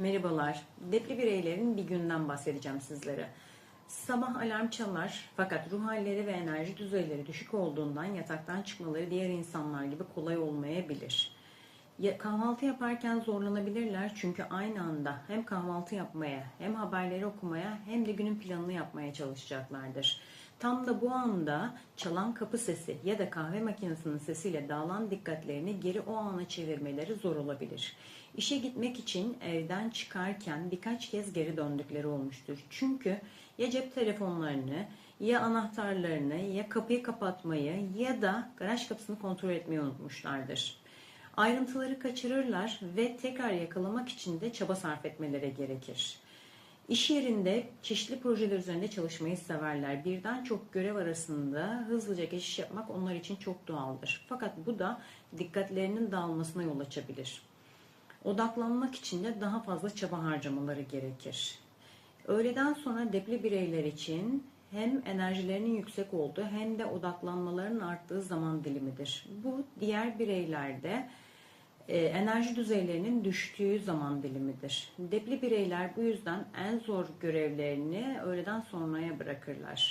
Merhabalar. Depli bireylerin bir günden bahsedeceğim sizlere. Sabah alarm çalar fakat ruh halleri ve enerji düzeyleri düşük olduğundan yataktan çıkmaları diğer insanlar gibi kolay olmayabilir. Ya, kahvaltı yaparken zorlanabilirler çünkü aynı anda hem kahvaltı yapmaya hem haberleri okumaya hem de günün planını yapmaya çalışacaklardır. Tam da bu anda çalan kapı sesi ya da kahve makinesinin sesiyle dağılan dikkatlerini geri o ana çevirmeleri zor olabilir. İşe gitmek için evden çıkarken birkaç kez geri döndükleri olmuştur. Çünkü ya cep telefonlarını ya anahtarlarını ya kapıyı kapatmayı ya da garaj kapısını kontrol etmeyi unutmuşlardır. Ayrıntıları kaçırırlar ve tekrar yakalamak için de çaba sarf etmeleri gerekir. İş yerinde çeşitli projeler üzerinde çalışmayı severler. Birden çok görev arasında hızlıca geçiş yapmak onlar için çok doğaldır. Fakat bu da dikkatlerinin dağılmasına yol açabilir. Odaklanmak için de daha fazla çaba harcamaları gerekir. Öğleden sonra depli bireyler için hem enerjilerinin yüksek olduğu hem de odaklanmalarının arttığı zaman dilimidir. Bu diğer bireylerde e, enerji düzeylerinin düştüğü zaman dilimidir. Depli bireyler bu yüzden en zor görevlerini öğleden sonraya bırakırlar.